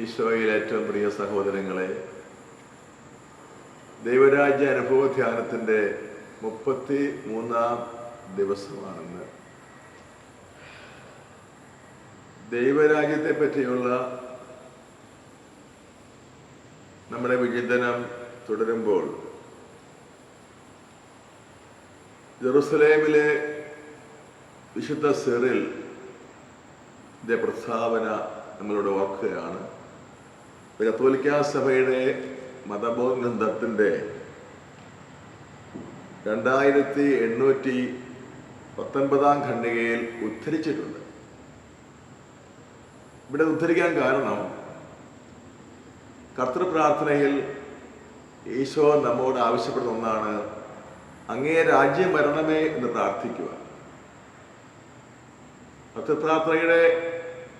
ഈശോയിൽ ഏറ്റവും പ്രിയ സഹോദരങ്ങളെ ദൈവരാജ്യ അനുഭവ ധ്യാനത്തിന്റെ മുപ്പത്തി മൂന്നാം ദിവസമാണെന്ന്. ദൈവരാജ്യത്തെ പറ്റിയുള്ള നമ്മുടെ വിചിന്തനം തുടരുമ്പോൾ ജെറുസലേമിലെ വിശുദ്ധ സിറിൽ പ്രസ്താവന നമ്മളോട് ഓർക്കുകയാണ്. കത്തോലിക്ക സഭയുടെ മതബോധത്തിന്റെ രണ്ടായിരത്തി എണ്ണൂറ്റി പത്തൊൻപതാം ഖണ്ഡികയിൽ ഉദ്ധരിച്ചിട്ടുണ്ട്. ഇവിടെ ഉദ്ധരിക്കാൻ കാരണം കർത്തൃപ്രാർത്ഥനയിൽ ഈശോ നമ്മോട് ആവശ്യപ്പെടുന്ന ഒന്നാണ് അങ്ങേ രാജ്യം വരണമേ എന്ന് പ്രാർത്ഥിക്കുക കർത്തൃപ്രാർത്ഥനയുടെ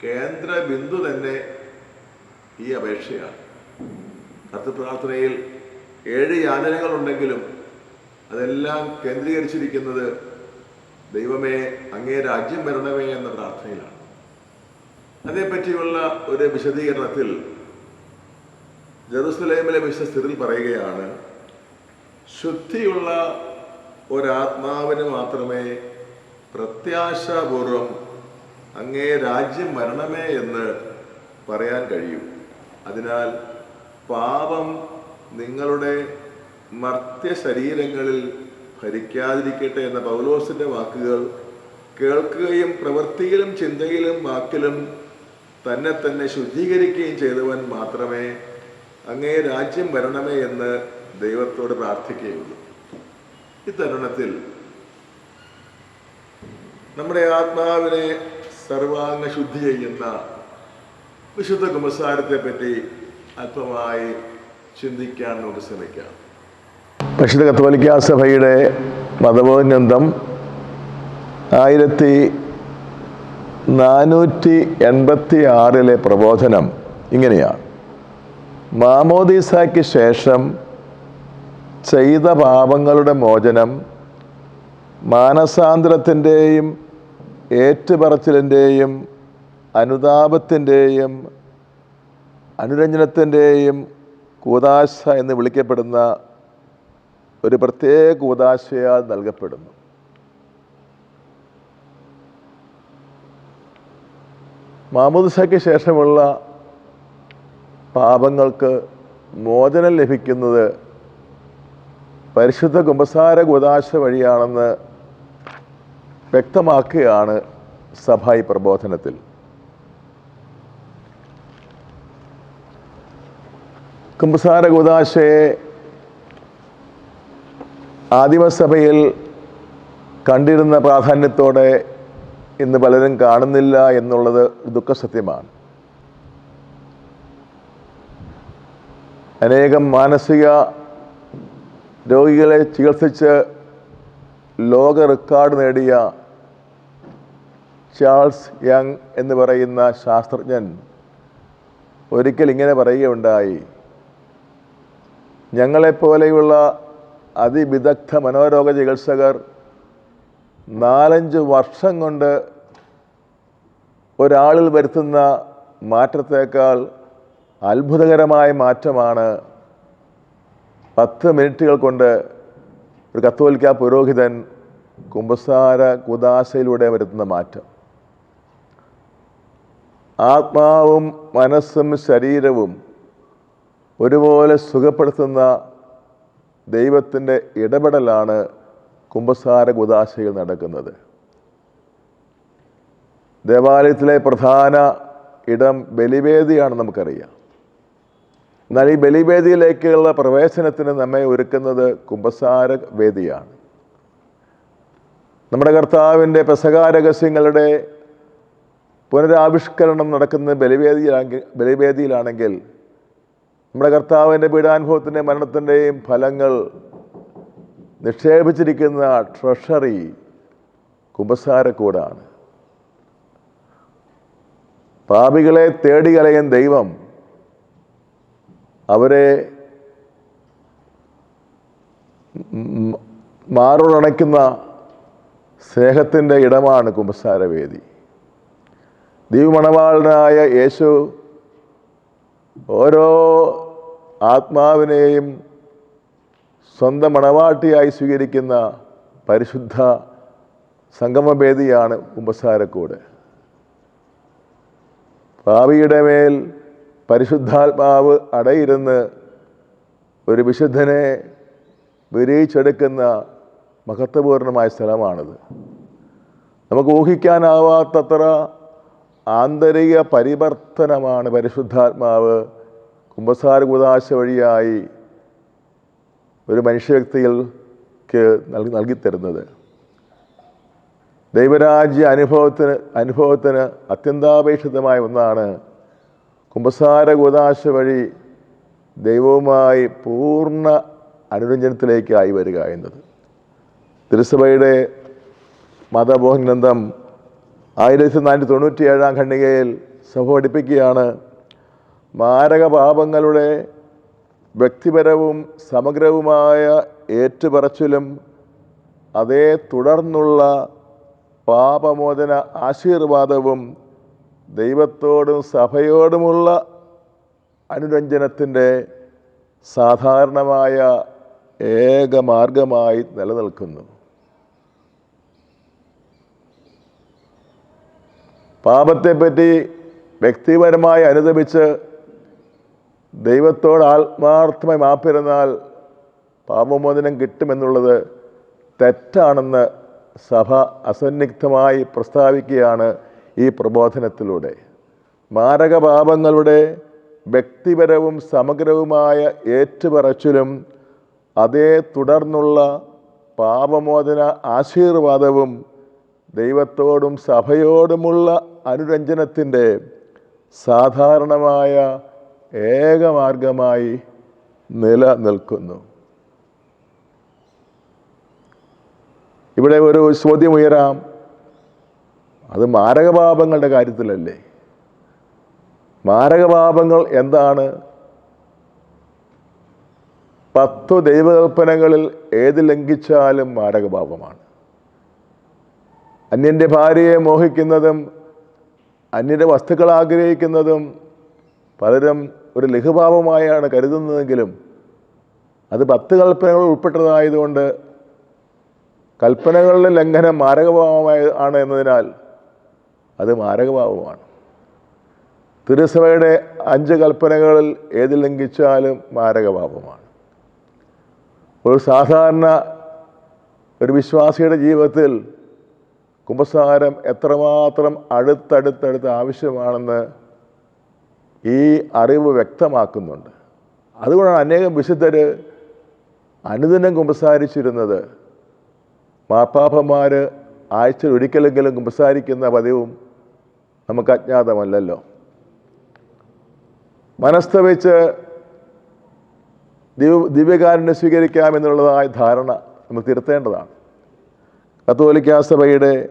കേന്ദ്ര ബിന്ദു തന്നെ ഈ അപേക്ഷയാണ്. കർത്തൃപ്രാർത്ഥനയിൽ ഏഴ് യാതനകളുണ്ടെങ്കിലും അതെല്ലാം കേന്ദ്രീകരിച്ചിരിക്കുന്നത് ദൈവമേ അങ്ങേ രാജ്യം വരണമേ എന്ന പ്രാർത്ഥനയിലാണ്. അതേപ്പറ്റിയുള്ള ഒരു വിശദീകരണത്തിൽ ജെറുസലേമിലെ വിശ്വസ്ഥിതിൽ പറയുകയാണ് ശുദ്ധിയുള്ള ഒരാത്മാവിന് മാത്രമേ പ്രത്യാശാപൂർവം അങ്ങേ രാജ്യം വരണമേ എന്ന് പറയാൻ കഴിയൂ. അതിനാൽ പാപം നിങ്ങളുടെ മർത്യ ശരീരങ്ങളിൽ ഭരിക്കാതിരിക്കട്ടെ എന്ന പൗലോസിന്റെ വാക്കുകൾ കേൾക്കുകയും പ്രവൃത്തിയിലും ചിന്തയിലും വാക്കിലും തന്നെ തന്നെ ശുദ്ധീകരിക്കുകയും ചെയ്തവൻ മാത്രമേ അങ്ങേ രാജ്യം വരണമേ എന്ന് ദൈവത്തോട് പ്രാർത്ഥിക്കുകയുള്ളൂ. ഈ തരുണത്തിൽ നമ്മുടെ ആത്മാവിനെ സർവാംഗ ശുദ്ധി ചെയ്യുന്ന വിശുദ്ധ കുമ്പസാരത്തെ പറ്റി അല്പമായി ചിന്തിക്കാൻ നമുക്ക് ശ്രമിക്കാം. വിശുദ്ധ കത്തോലിക്ക സഭയുടെ മതബോധനന്തം ആയിരത്തി നാനൂറ്റി എൺപത്തി ആറിലെ പ്രബോധനം ഇങ്ങനെയാണ്. മാമോദീസയ്ക്ക് ശേഷം ചെയ്ത പാപങ്ങളുടെ മോചനം മാനസാന്തരത്തിന്റെയും ഏറ്റുപറച്ചിലിന്റെയും അനുതാപത്തിന്റെയും അനുരഞ്ജനത്തിന്റെയും കൂതാശ എന്ന് വിളിക്കപ്പെടുന്ന ഒരു പ്രത്യേക കൂതാശയാൽ നൽകപ്പെടുന്നു. മാമുദ്സയ്ക്ക് ശേഷമുള്ള പാപങ്ങൾക്ക് മോചനം ലഭിക്കുന്നത് പരിശുദ്ധ കുമ്പസാര കൂതാശ വഴിയാണെന്ന് വ്യക്തമാക്കുകയാണ് സഭായി പ്രബോധനത്തിൽ. കുമ്പസാര കൂതാശയെ ആദിമസഭയിൽ കണ്ടിരുന്ന പ്രാധാന്യത്തോടെ ഇന്ന് പലരും കാണുന്നില്ല എന്നുള്ളത് ദുഃഖസത്യമാണ്. അനേകം മാനസിക രോഗികളെ ചികിത്സിച്ച് ലോക റെക്കോർഡ് നേടിയ ചാൾസ് യങ് എന്ന് പറയുന്ന ശാസ്ത്രജ്ഞൻ ഒരിക്കൽ ഇങ്ങനെ പറയുകയുണ്ടായി. ഞങ്ങളെപ്പോലെയുള്ള അതിവിദഗ്ധ മനോരോഗ ചികിത്സകർ നാലഞ്ച് വർഷം കൊണ്ട് ഒരാളിൽ വരുത്തുന്ന മാറ്റത്തേക്കാൾ അത്ഭുതകരമായ മാറ്റമാണ് പത്ത് മിനിറ്റുകൾ കൊണ്ട് ഒരു കത്തോലിക്ക പുരോഹിതൻ കുമ്പസാര കുദാശയിലൂടെ വരുത്തുന്ന മാറ്റം. ആത്മാവും മനസ്സും ശരീരവും ഒരുപോലെ സുഖപ്പെടുത്തുന്ന ദൈവത്തിന്റെ ഇടപെടലാണ് കുംഭസാര കുദാശയിൽ നടക്കുന്നത്. ദേവാലയത്തിലെ പ്രധാന ഇടം ബലിവേദിയാണെന്ന് നമുക്കറിയാം. എന്നാൽ ഈ ബലിവേദിയിലേക്കുള്ള പ്രവേശനത്തിന് നമ്മെ ഒരുക്കുന്നത് കുംഭസാര വേദിയാണ്. നമ്മുടെ കർത്താവിന്റെ പെസകാരഹസ്യങ്ങളുടെ പുനരാവിഷ്കരണം നടക്കുന്ന ബലിവേദിയിലാണെങ്കിൽ ബലിവേദിയിലാണെങ്കിൽ നമ്മുടെ കർത്താവിന്റെ പീഡാനുഭവത്തിന്റെ മരണത്തിന്റെയും ഫലങ്ങൾ നിക്ഷേപിച്ചിരിക്കുന്ന ട്രഷറി കുമ്പസാരക്കൂടാണ്. പാപികളെ തേടി ദൈവം അവരെ മാറോടണയ്ക്കുന്ന സ്നേഹത്തിന്റെ ഇടമാണ് കുമ്പസാരവേദി. ദൈവമണവാളനായ യേശു ഓരോ ആത്മാവിനെയും സ്വന്തം മണവാട്ടിയായി സ്വീകരിക്കുന്ന പരിശുദ്ധ സംഗമഭേദിയാണ് കുമ്പസാരക്കൂട്. പാവിയുടെ മേൽ പരിശുദ്ധാത്മാവ് അടയിരുന്ന് ഒരു വിശുദ്ധനെ വിരയിച്ചെടുക്കുന്ന മഹത്വപൂർണമായ സ്ഥലമാണിത്. നമുക്ക് ഊഹിക്കാനാവാത്തത്ര ആന്തരിക പരിവർത്തനമാണ് പരിശുദ്ധാത്മാവ് കുംഭസാര കുദാശ വഴിയായി ഒരു മനുഷ്യവ്യക്തികൾക്ക് നൽകി നൽകിത്തരുന്നത്. ദൈവരാജ്യ അനുഭവത്തിന് അനുഭവത്തിന് അത്യന്താപേക്ഷിതമായ ഒന്നാണ് കുമ്പസാര കുദാശ വഴി ദൈവവുമായി പൂർണ അനുരഞ്ജനത്തിലേക്കായി വരിക എന്നത്. തിരുസഭയുടെ മതബോധ ഗ്രന്ഥം ആയിരത്തി നാനൂറ്റി തൊണ്ണൂറ്റി ഏഴാം ഖണ്ഡികയിൽ സഭ പഠിപ്പിക്കുകയാണ് മാരക പാപങ്ങളുടെ വ്യക്തിപരവും സമഗ്രവുമായ ഏറ്റുപറച്ചിലും അതേ തുടർന്നുള്ള പാപമോചന ആശീർവാദവും ദൈവത്തോടും സഭയോടുമുള്ള അനുരഞ്ജനത്തിന്റെ സാധാരണമായ ഏക മാർഗമായി നിലനിൽക്കുന്നു. പാപത്തെപ്പറ്റി വ്യക്തിപരമായി അനുദപിച്ച് ദൈവത്തോട് ആത്മാർത്ഥമായി മാപ്പിരുന്നാൽ പാപമോചനം കിട്ടുമെന്നുള്ളത് തെറ്റാണെന്ന് സഭ അസന്നിഗ്ധമായി പ്രസ്താവിക്കുകയാണ് ഈ പ്രബോധനത്തിലൂടെ. മാരകപാപങ്ങളുടെ വ്യക്തിപരവും സമഗ്രവുമായ ഏറ്റുപറച്ചിലും അതേ തുടർന്നുള്ള പാപമോചന ആശീർവാദവും ദൈവത്തോടും സഭയോടുമുള്ള അനുരഞ്ജനത്തിന്റെ സാധാരണമായ ഏകമാർഗമായി നിലനിൽക്കുന്നു. ഇവിടെ ഒരു ചോദ്യം ഉയരാം. അത് മാരകപാപങ്ങളുടെ കാര്യത്തിലല്ലേ? മാരകപാപങ്ങൾ എന്താണ്? പത്തു ദൈവകൽപ്പനകളിൽ ഏത് ലംഘിച്ചാലും മാരകപാപമാണ്. അന്യന്റെ ഭാര്യയെ മോഹിക്കുന്നതും അന്യന്റെ വസ്തുക്കൾ ആഗ്രഹിക്കുന്നതും പലരും ഒരു ലഘുഭാവമായാണ് കരുതുന്നതെങ്കിലും അത് പത്ത് കൽപ്പനകൾ ഉൾപ്പെട്ടതായതുകൊണ്ട് കൽപ്പനകളുടെ ലംഘനം മാരകഭാവമായ ആണ് എന്നതിനാൽ അത് മാരകഭാവമാണ് തിരുസഭയുടെ അഞ്ച് കൽപ്പനകളിൽ ഏത് ലംഘിച്ചാലും മാരകഭാവമാണ് ഒരു സാധാരണ ഒരു വിശ്വാസിയുടെ ജീവിതത്തിൽ കുംഭസാരം എത്രമാത്രം അടുത്തടുത്തടുത്ത് ആവശ്യമാണെന്ന് ഈ അറിവ് വ്യക്തമാക്കുന്നുണ്ട്. അതുകൊണ്ടാണ് അനേകം വിശുദ്ധർ അനുദിനം കുമ്പസാരിച്ചിരുന്നത്. മാർപ്പാപ്പന്മാർ ആഴ്ചയിൽ ഒരിക്കലെങ്കിലും കുമ്പസാരിക്കുന്ന പതിവും നമുക്ക് അജ്ഞാതമല്ലല്ലോ. മനസ്തവിച്ച് ദിവ ദിവ്യകാരനെ സ്വീകരിക്കാമെന്നുള്ളതായ ധാരണ നമ്മൾ തിരുത്തേണ്ടതാണ്. കത്തോലിക്കാ സഭയുടെ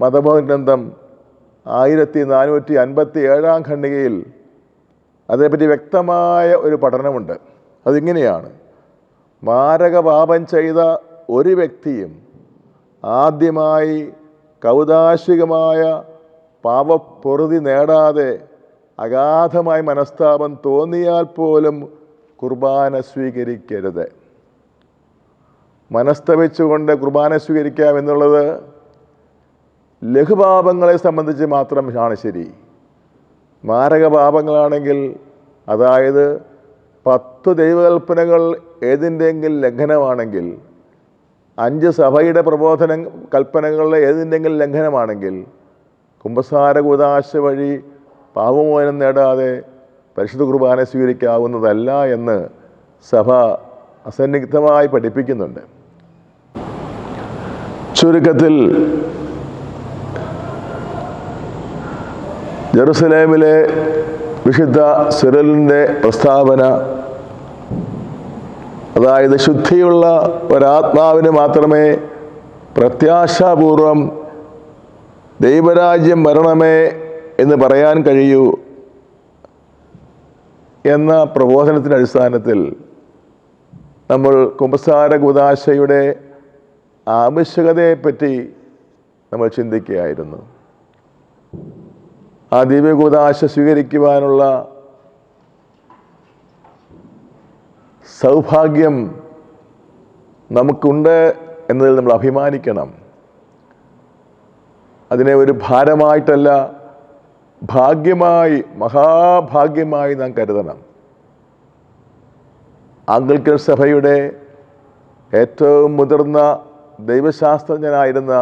മതബോധ ഗ്രന്ഥം ആയിരത്തി നാനൂറ്റി അൻപത്തി ഏഴാം ഖണ്ഡികയിൽ അതേപ്പറ്റി വ്യക്തമായ ഒരു പഠനമുണ്ട്. അതിങ്ങനെയാണ്. മാരകപാപം ചെയ്ത ഒരു വ്യക്തിയും ആദ്യമായി കൗതാശികമായ പാപപ്പൊറുതി നേടാതെ അഗാധമായി മനസ്താപം തോന്നിയാൽ പോലും കുർബാന സ്വീകരിക്കരുത്. മനസ്തവിച്ചുകൊണ്ട് കുർബാന സ്വീകരിക്കാം എന്നുള്ളത് ലഘുപാപങ്ങളെ സംബന്ധിച്ച് മാത്രം ആണ് ശരി. മാരകപാപങ്ങളാണെങ്കിൽ അതായത് പത്ത് ദൈവകൽപ്പനകൾ ഏതിന്റെയെങ്കിലും ലംഘനമാണെങ്കിൽ അഞ്ച് സഭയുടെ പ്രബോധന കൽപ്പനകളിലെ ഏതിന്റെങ്കിലും ലംഘനമാണെങ്കിൽ കുംഭസാര കൂതാശ വഴി പാപമോചനം നേടാതെ പരിശുദ്ധ കുർബാന സ്വീകരിക്കാവുന്നതല്ല എന്ന് സഭ അസന്നിഗ്ധമായി പഠിപ്പിക്കുന്നുണ്ട്. ചുരുക്കത്തിൽ ജെറുസലേമിലെ വിശുദ്ധ സിറലിന്റെ പ്രസ്താവന അതായത് ശുദ്ധിയുള്ള ഒരാത്മാവിന് മാത്രമേ പ്രത്യാശാപൂർവം ദൈവരാജ്യം വരണമേ എന്ന് പറയാൻ കഴിയൂ എന്ന പ്രബോധനത്തിന്റെ അടിസ്ഥാനത്തിൽ നമ്മൾ കുമ്പസാര കുദാശയുടെ ആവശ്യകതയെപ്പറ്റി നമ്മൾ ചിന്തിക്കുകയായിരുന്നു. ആ ദിവ്യകൂതാശ സ്വീകരിക്കുവാനുള്ള സൗഭാഗ്യം നമുക്കുണ്ട് എന്നതിൽ നമ്മൾ അഭിമാനിക്കണം. അതിനെ ഒരു ഭാരമായിട്ടല്ല ഭാഗ്യമായി മഹാഭാഗ്യമായി നാം കരുതണം. ആംഗ്ലിക്കൻ സഭയുടെ ഏറ്റവും മുതിർന്ന ദൈവശാസ്ത്രജ്ഞനായിരുന്ന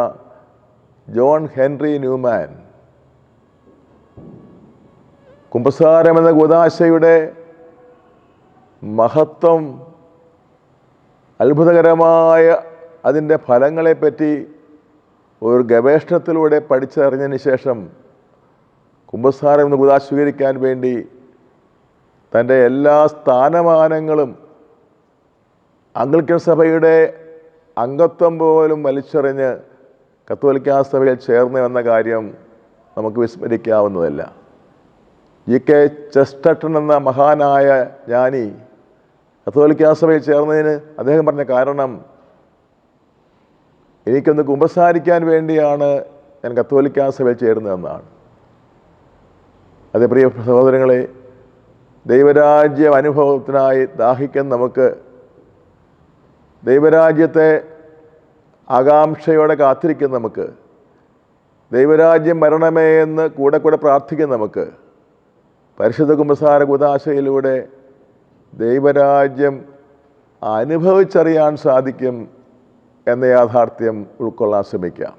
ജോൺ ഹെൻറി ന്യൂമാൻ കുംഭസാരം എന്ന കൂതാശയുടെ മഹത്വം അത്ഭുതകരമായ അതിന്റെ ഫലങ്ങളെപ്പറ്റി ഒരു ഗവേഷണത്തിലൂടെ പഠിച്ചറിഞ്ഞതിന് ശേഷം കുംഭസാരം എന്ന് കൂതാ സ്വീകരിക്കാൻ വേണ്ടി തന്റെ എല്ലാ സ്ഥാനമാനങ്ങളും അംഗ്ലിക്കൻ സഭയുടെ അംഗത്വം പോലും വലിച്ചെറിഞ്ഞ് കത്തോലിക്കാ സഭയിൽ ചേർന്ന് എന്ന കാര്യം നമുക്ക് വിസ്മരിക്കാവുന്നതല്ല. ജി കെ ചെസ്റ്റട്ടൺ എന്ന മഹാനായ ജ്ഞാനി കത്തോലിക്കാ സഭയിൽ ചേർന്നതിന് അദ്ദേഹം പറഞ്ഞ കാരണം എനിക്കൊന്ന് കുമ്പസാരിക്കാൻ വേണ്ടിയാണ് ഞാൻ കത്തോലിക്കാ സഭയിൽ ചേരുന്നതെന്നാണ് അതേ പ്രിയ സഹോദരങ്ങളെ ദൈവരാജ്യ അനുഭവത്തിനായി ദാഹിക്കുന്ന നമുക്ക് ദൈവരാജ്യത്തെ ആകാംക്ഷയോടെ കാത്തിരിക്കുന്ന നമുക്ക് ദൈവരാജ്യം വരണമേ എന്ന് കൂടെ കൂടെ പ്രാർത്ഥിക്കുന്ന നമുക്ക് പരിശുദ്ധ കുമ്പസാര കുതാശയിലൂടെ ദൈവരാജ്യം അനുഭവിച്ചറിയാൻ സാധിക്കും എന്ന യാഥാർത്ഥ്യം ഉൾക്കൊള്ളാൻ ശ്രമിക്കാം.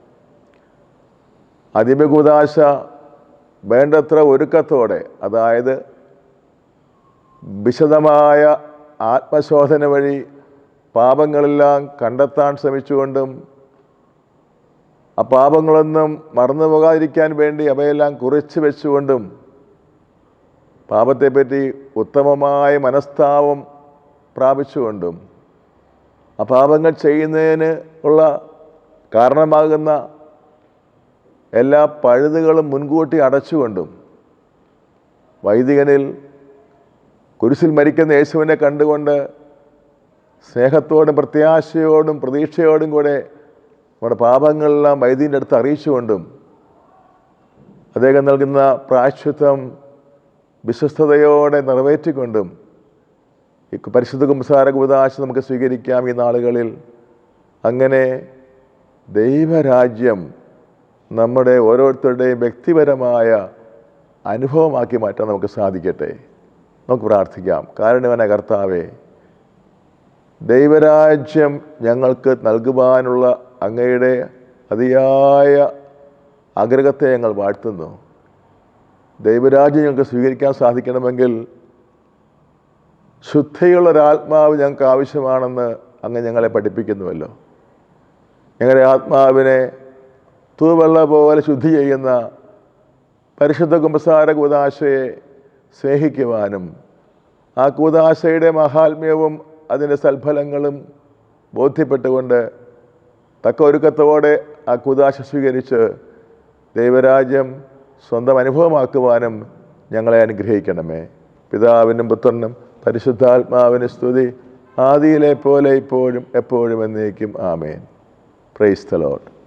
അതിമ കുതാശ വേണ്ടത്ര ഒരുക്കത്തോടെ അതായത് വിശദമായ ആത്മശോധന വഴി പാപങ്ങളെല്ലാം കണ്ടെത്താൻ ശ്രമിച്ചുകൊണ്ടും ആ പാപങ്ങളൊന്നും മറന്നു പോകാതിരിക്കാൻ വേണ്ടി അവയെല്ലാം കുറിച്ച് വെച്ചുകൊണ്ടും പാപത്തെപ്പറ്റി ഉത്തമമായ മനസ്താവം പ്രാപിച്ചുകൊണ്ടും ആ പാപങ്ങൾ ചെയ്യുന്നതിന് ഉള്ള കാരണമാകുന്ന എല്ലാ പഴുതുകളും മുൻകൂട്ടി അടച്ചുകൊണ്ടും വൈദികനിൽ കുരിശിൽ മരിക്കുന്ന യേശുവിനെ കണ്ടുകൊണ്ട് സ്നേഹത്തോടും പ്രത്യാശയോടും പ്രതീക്ഷയോടും കൂടെ നമ്മുടെ പാപങ്ങളെല്ലാം വൈദ്യന്റെ അടുത്ത് അറിയിച്ചുകൊണ്ടും അദ്ദേഹം നൽകുന്ന പ്രാശ്ചിത്വം വിശ്വസ്തയോടെ നിറവേറ്റിക്കൊണ്ടും ഈ പരിശുദ്ധ കുംസാര കുതാശ നമുക്ക് സ്വീകരിക്കാം ഈ നാളുകളിൽ. അങ്ങനെ ദൈവരാജ്യം നമ്മുടെ ഓരോരുത്തരുടെയും വ്യക്തിപരമായ അനുഭവമാക്കി മാറ്റാൻ നമുക്ക് സാധിക്കട്ടെ. നമുക്ക് പ്രാർത്ഥിക്കാം. കാരണവന കർത്താവേ ദൈവരാജ്യം ഞങ്ങൾക്ക് നൽകുവാനുള്ള അങ്ങയുടെ അതിയായ ആഗ്രഹത്തെ ഞങ്ങൾ വാഴ്ത്തുന്നു. ദൈവരാജ്യം ഞങ്ങൾക്ക് സ്വീകരിക്കാൻ സാധിക്കണമെങ്കിൽ ശുദ്ധിയുള്ള ഒരാത്മാവ് ഞങ്ങൾക്ക് ആവശ്യമാണെന്ന് അങ്ങ് ഞങ്ങളെ പഠിപ്പിക്കുന്നുവല്ലോ. ഞങ്ങളുടെ ആത്മാവിനെ തൂവെള്ള പോലെ ശുദ്ധി ചെയ്യുന്ന പരിശുദ്ധ കുമ്പസാര കൂതാശയെ സ്നേഹിക്കുവാനും ആ കൂതാശയുടെ മഹാത്മ്യവും അതിന്റെ സൽഫലങ്ങളും ബോധ്യപ്പെട്ടുകൊണ്ട് തക്ക ഒരുക്കത്തോടെ ആ കൂതാശ സ്വീകരിച്ച് ദൈവരാജ്യം സ്വന്തം അനുഭവമാക്കുവാനും ഞങ്ങളെ അനുഗ്രഹിക്കണമേ. പിതാവിനും പുത്രനും പരിശുദ്ധാത്മാവിന് സ്തുതി. ആദിയിലെ പോലെ ഇപ്പോഴും എപ്പോഴും എന്നേക്കും ആമേൻ. Praise the Lord